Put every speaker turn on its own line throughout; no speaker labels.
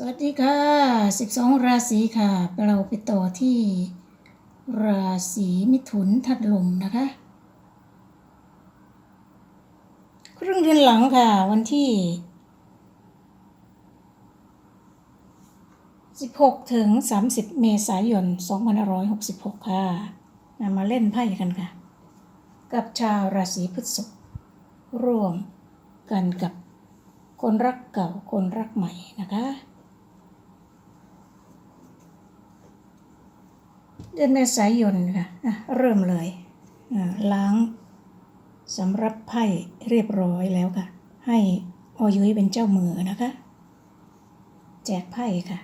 สวัสดีค่ะ 12 ราศีค่ะ เราไปต่อที่ราศีมิถุนถัดลมนะคะ ครึ่งเดือนหลังค่ะ วันที่ 16 ถึง 30 เมษายน 2566 ค่ะนะมาเล่นไพ่กันค่ะ กับชาวราศีพฤษภร่วมกันกับคนรักเก่าคนรักใหม่นะคะ เดือนเมษายนค่ะอะเริ่มเลยล้างสำรับไพ่เรียบร้อยแล้วค่ะ ให้ออยุ้ยเป็นเจ้ามือนะคะ แจกไพ่ค่ะ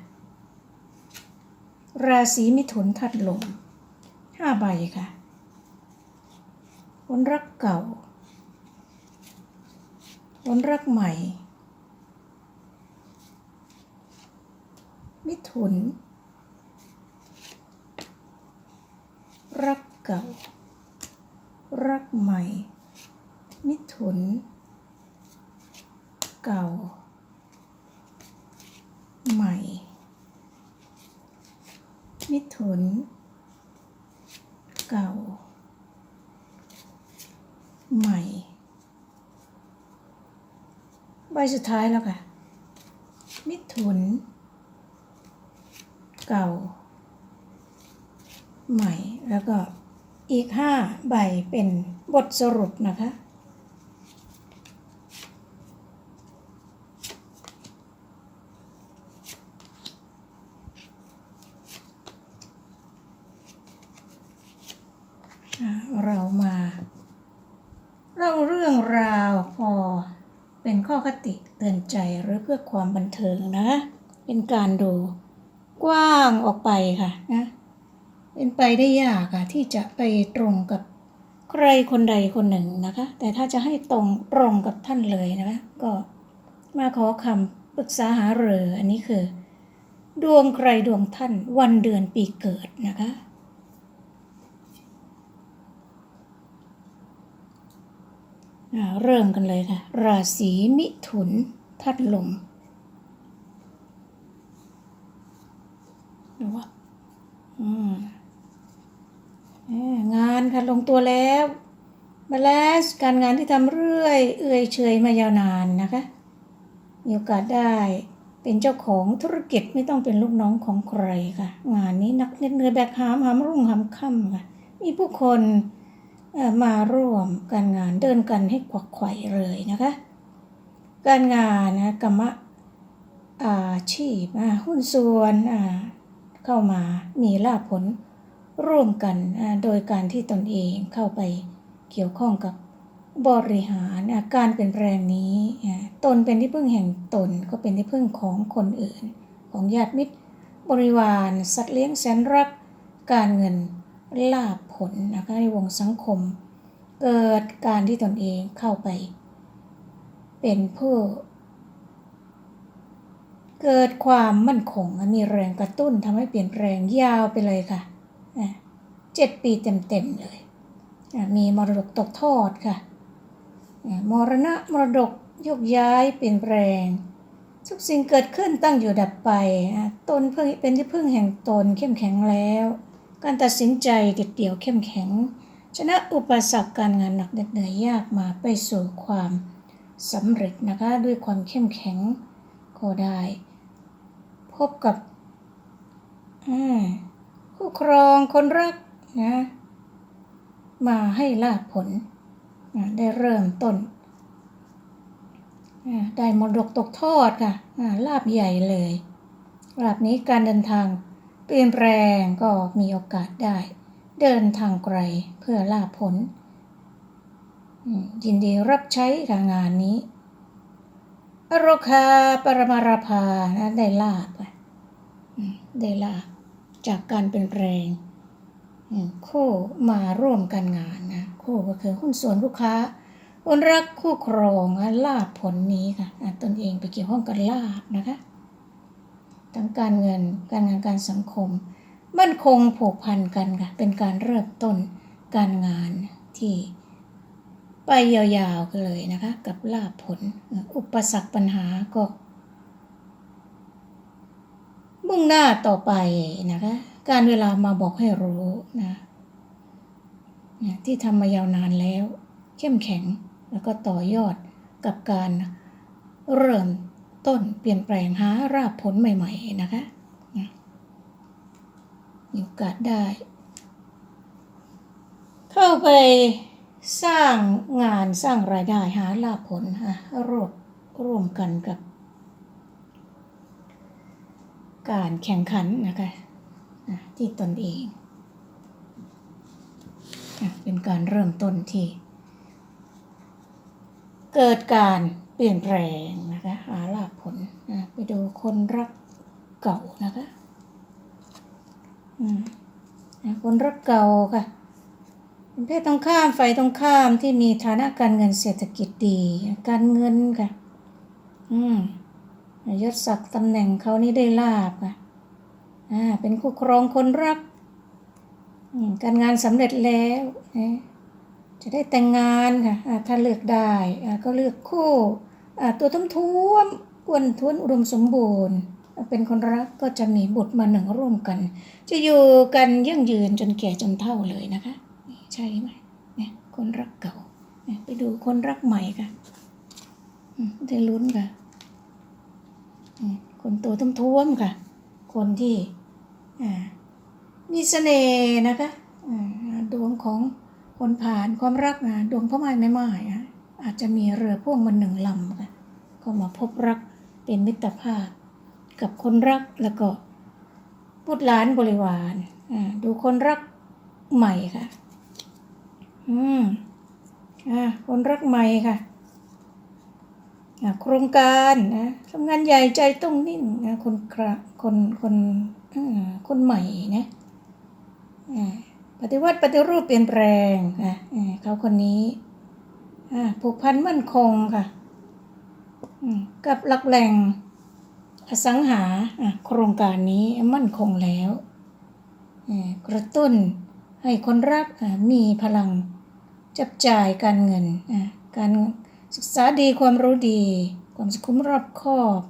ราศีมิถุนทัดลมห้าใบค่ะ คนรักเก่า คนรักใหม่ มิถุน รักเก่า รักใหม่ มิถุน เก่า ใหม่ มิถุน เก่า ใหม่ ใบสุดท้ายแล้วค่ะ มิถุน เก่า ใหม่ แล้วก็อีกห้าใบเป็นบทสรุปนะคะ เรามาเล่าเรื่องราวพอเป็นข้อคติเตือนใจหรือเพื่อความบันเทิงนะคะเป็นการดูกว้างออกไปค่ะนะ เป็นไปได้ยากค่ะที่จะไปตรงกับใครคนใดคนหนึ่งนะคะ แต่ถ้าจะให้ตรงตรงกับท่านเลยนะคะก็มาขอคำปรึกษาหาเรืออันนี้คือ ดวงใครดวงท่านวันเดือนปีเกิดนะคะเริ่มกันเลยค่ะ ราศีมิถุนทัดลมดูว่าอืม งานค่ะลงตัวแล้วบาลานซ์การงานที่ทำเรื่อยเอื่อยเฉยมายาวนานนะคะมีโอกาสได้เป็นเจ้าของธุรกิจไม่ต้องเป็นลูกน้องของใครค่ะ งานนี้นักเหนื่อยแบกหามหามรุ่งหามค่ำค่ะมีผู้คนมาร่วมการงานเดินกันให้ขวักไขว่เลยนะคะ การงานนะกรรมะอาชีพอาหุ้นส่วนอาเข้ามามีลาภผล ร่วมกันโดยการที่ตนเองเข้าไปเกี่ยวข้องกับบริหารอาการเปลี่ยนแปลงนี้ตนเป็นที่พึ่งแห่งตนก็เป็นที่พึ่งของคนอื่น ของญาติมิตร บริวารสัตว์เลี้ยงแสนรัก การเงินลาภผลนะคะในวงสังคม เกิดการที่ตนเองเข้าไป เป็นผู้เกิดความมั่นคงมีแรงกระตุ้นทำให้เปลี่ยนแปลงยาวไปเลยค่ะ เจ็ดปีเต็มๆเลย มีมรดกตกทอดค่ะ มรณะมรดกยกย้ายเปลี่ยนแปลง ทุกสิ่งเกิดขึ้นตั้งอยู่ดับไป ตนเพิ่งเป็นที่พึ่งแห่งตนเข้มแข็งแล้ว การตัดสินใจเด็ดเดี่ยวเข้มแข็ง ชนะอุปสรรคการงานหนักเหนื่อยยากมาไปสู่ความสำเร็จนะคะด้วยความเข้มแข็งก็ได้ พบกับอ่า คู่ครองคนรักนะมาให้ลาผลอ่าได้เริ่มต้นอ่าได้มรดกตกทอดค่ะลาบใหญ่เลยลาบนี้การเดินทางเปลี่ยนแปลงก็มีโอกาสได้ เดินทางไกลเพื่อลาผล ยินดีรับใช้กับงานนี้อโรคาปรมาราภานะได้ลาบอะได้ลาบ จากการเป็นแปลงคู่มาร่วมกันงานนะคู่ก็คือหุ้นส่วนลูกค้าคนรักคู่ครองนะลาบผลนี้ค่ะตนเองไปเกี่ยวข้องกับลาบนะคะทั้งการเงินการงานการสังคม มั่นคงผูกพันกันค่ะเป็นการเริ่มต้นการงานที่ไปยาวๆกันเลยนะคะ กับลาภผล อุปสรรคปัญหาก็ มุ่งหน้าต่อไปนะคะ การเวลามาบอกให้รู้นะที่ทำมายาวนานแล้ว เข้มแข็งแล้วก็ต่อยอดกับการเริ่มต้นเปลี่ยนแปลงหารากผลใหม่ ๆ นะคะนะมีโอกาสได้ เข้าไปสร้างงานสร้างรายได้หาลาภผลฮะร่วมร่วมกันกับ การแข่งขันนะคะที่ตนเองอะเป็นการเริ่มต้นที่ เกิดการเปลี่ยนแปลงนะคะหาลาภผลอะไปดูคนรักเก่านะคะคนรักเก่าค่ะเป็นเพศตรงข้ามฝ่ายตรงข้ามที่มีฐานะการเงินเศรษฐกิจดี การเงินค่ะ อืม ยศศักดิ์ตำแหน่งเขานี่ได้ลาบอะอ่าเป็นคู่ครองคนรัก การงานสำเร็จแล้วนะจะได้แต่งงานค่ะอ่าถ้าเลือกได้อ่าก็เลือกคู่อ่าตัวท้มท้วมๆอ้วนท้วนอุดมสมบูรณ์ เป็นคนรักก็จะมีบุตรมาหนึ่งร่วมกัน จะอยู่กันยั่งยืนจนแก่จนเฒ่าเลยนะคะ ใช่ไหมเนี่ยคนรักเก่าไปดูคนรักใหม่ค่ะได้ลุ้นค่ะ คนตัวท้วมๆค่ะ คนที่อ่ามีเสน่ห์นะคะอ่าดวงของคนผ่านความรักอะดวงพ่อไม้แม่ไม้อะอาจจะมีเรือพ่วงมันหนึ่งลำค่ะก็มาพบรักเป็นมิตรภาพ กับคนรักแล้วก็บุตรหลานบริวารอ่าดูคนรักใหม่ค่ะ อืมอ่าคนรักใหม่ค่ะ โครงการนะทำงานใหญ่ใจต้องนิ่งนะคนกระคนคนคนใหม่นะปฏิวัติปฏิรูปเปลี่ยนแปลงอะเขาคนนี้ผูกพันมั่นคงค่ะกับหลักแหล่งอสังหาโครงการนี้มั่นคงแล้วกระตุ้นให้คนรักมีพลังจับจ่ายการเงินการ ศึกษาดีความรู้ดี ความสุขุมรอบคอบ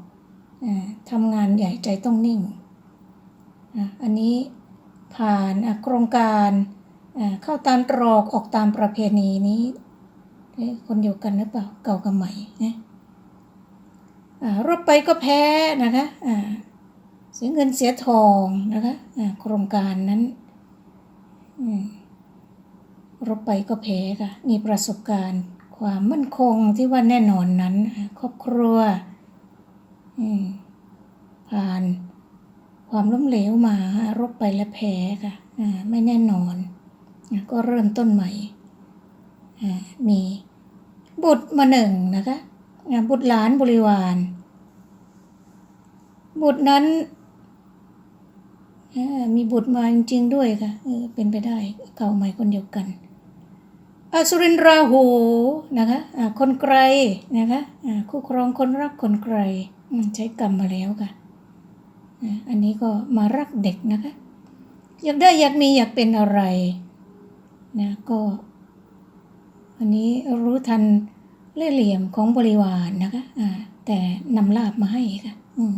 อทำงานใหญ่ใจต้องนิ่งอะอันนี้ผ่านโครงการอะเข้าตามตรอกออกตามประเพณีนี้คนเดียวกันหรือเปล่าเก่ากับใหม่นะอ่ารบไปก็แพ้นะคะอ่าเสียเงินเสียทองนะคะโครงการนั้นอืมรบไปก็แพ้ค่ะมีประสบการณ์ ความมั่นคงที่ว่าแน่นอนนั้น ครอบครัวผ่านความล้มเหลวมารบไปและแพ้ค่ะไม่แน่นอน ก็เริ่มต้นใหม่ มีบุตรมาหนึ่งนะคะบุตรหลานบริวาร บุตรนั้นมีบุตรมาจริงๆด้วยค่ะเป็นไปได้เก่าใหม่คนเดียวกัน อสุรินทราหูนะคะอ่าคนไกลนะคะอ่าคู่ครองคนรักคนไกลใช้กรรมมาแล้วค่ะอ่าอันนี้ก็มารักเด็กนะคะ อยากได้อยากมีอยากเป็นอะไรนะก็ อันนี้รู้ทันเล่เหลี่ยมของบริวารนะคะอ่าแต่นำลาบมาให้ค่ะอืม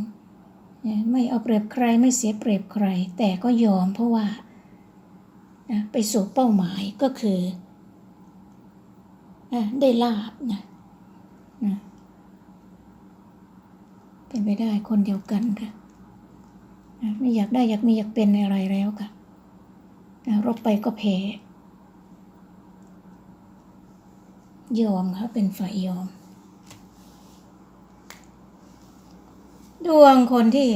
ไม่เอาเปรียบใครไม่เสียเปรียบใคร แต่ก็ยอมเพราะว่านะไปสู่เป้าหมายก็คือ ได้ลาบนะนะเป็นไปได้คนเดียวกันค่ะไม่อยากได้อยากมีอยากเป็นอะไรแล้วค่ะรบไปก็แพ้ยอมค่ะเป็นฝ่ายยอม ดวงคนที่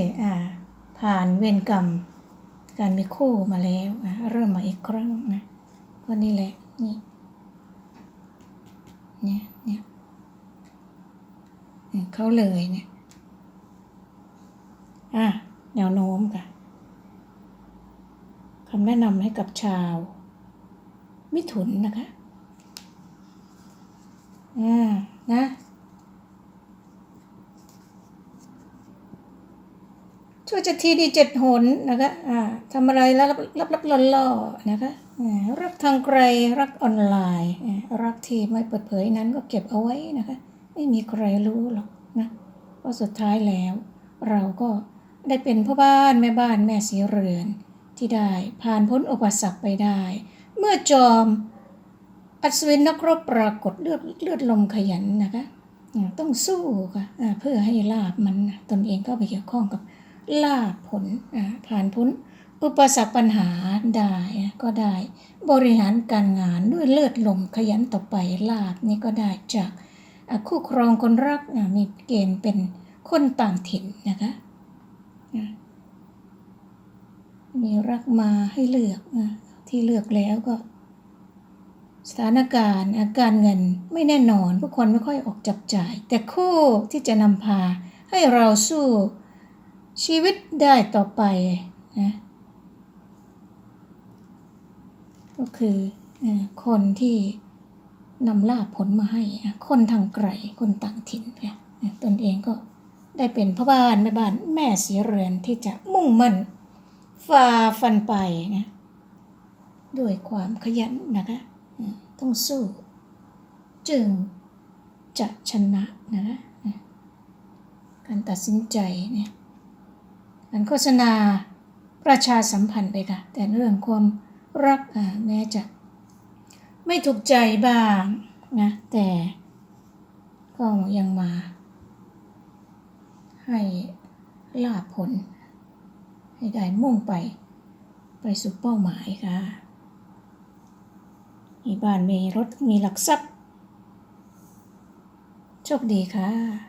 ผ่านเวรกรรม การมีคู่มาแล้วเริ่มมาอีกครั้งนะก็นี่แหละนี่ เนี่ยเนี่ยเนี่ยเขาเลยเนี่ยอะแนวโน้มค่ะคำแนะนำให้กับชาว มิถุนนะคะอ่านะช่วยจะทีดีเจ็ดหนนะคะอ่าทำอะไรแล้วรับรับรับล่อล่อๆนะคะ รักทางไกลรักออนไลน์รักที่ไม่เปิดเผยนั้นก็เก็บเอาไว้นะคะ ไม่มีใครรู้หรอกนะเพราะสุดท้ายแล้ว เราก็ได้เป็นพ่อบ้านแม่บ้านแม่สีเรือน ที่ได้ผ่านพ้นอุปสรรคไปได้ เมื่อจอมอัศวินนักรบปรากฏเลือดเลือดลมขยันนะคะต้องสู้ค่ะเพื่อให้ลาบมันตนเองก็ไปเกี่ยวข้องกับลาบผลผ่านพ้น อุปสรรคปัญหาได้นะก็ได้ บริหารการงานด้วยเลือดลมขยันต่อไปลาบนี่ก็ได้จากคู่ครองคนรักมีเกณฑ์เป็นคนต่างถิ่นนะคะอ่ามีรักมาให้เลือกที่เลือกแล้วก็ สถานการณ์อาการเงินไม่แน่นอนผู้คนไม่ค่อยออกจับจ่าย แต่คู่ที่จะนำพาให้เราสู้ชีวิตได้ต่อไปนะ ก็คือคนที่นำลาภผลมาให้คนทางไกลคนต่างถิ่นตนเองก็ได้เป็นพ่อบ้านแม่บ้านแม่สีเรือนที่จะมุ่งมั่นฝ่าฟันไปนะด้วยความขยันนะคะต้องสู้ จึงจะชนะนะการตัดสินใจเนี่ยการโฆษณาประชาสัมพันธ์ไปค่ะ แต่เรื่องความ รักแม้จะไม่ถูกใจบ้างนะแต่ก็ยังมา ให้ลาผล ให้ได้มุ่งไป ไปสู่เป้าหมายค่ะ มีบ้านมีรถมีหลักทรัพย์โชคดีค่ะ